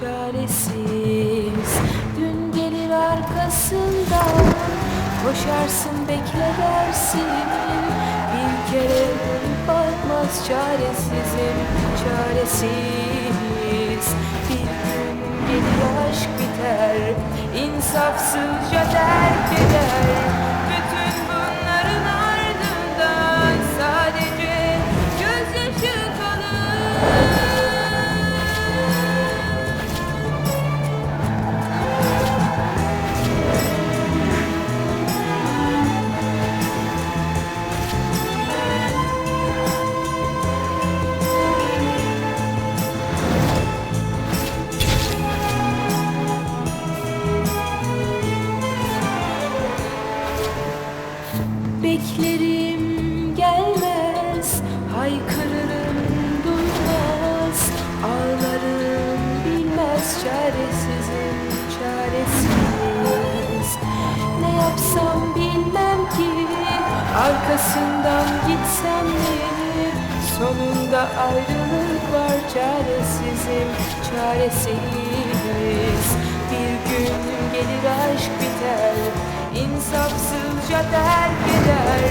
çaresiz. Dün gelir arkasından koşarsın bekle dersin Bir kere bakmaz çaresizim çaresiz. Bir gün gelir aşk biter insafsızca Beklerim gelmez, haykırırım duymaz, ağlarım bilmez çaresizim çaresiz. Ne yapsam bilmem ki, arkasından gitsem mi? Sonunda ayrılık var çaresizim çaresiz. İnsafsızca terk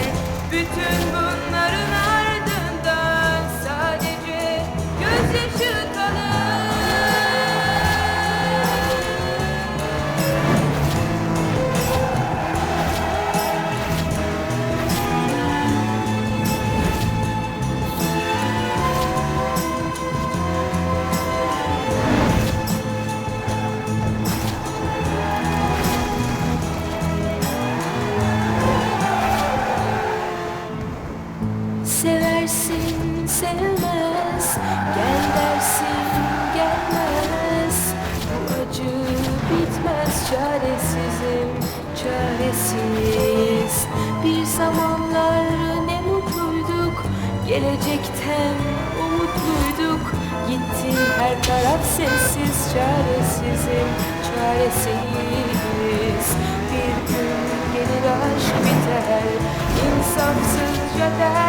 sevmez. Gel dersin gelmez. Bu acı bitmez. Çaresizim çaresiz. Bir zamanlar ne mutluyduk. Gelecekten umutluyduk. Gitti her taraf sessiz. Çaresizim çaresiz. Bir gün gelir aşk biter. İnsafsızca bunlar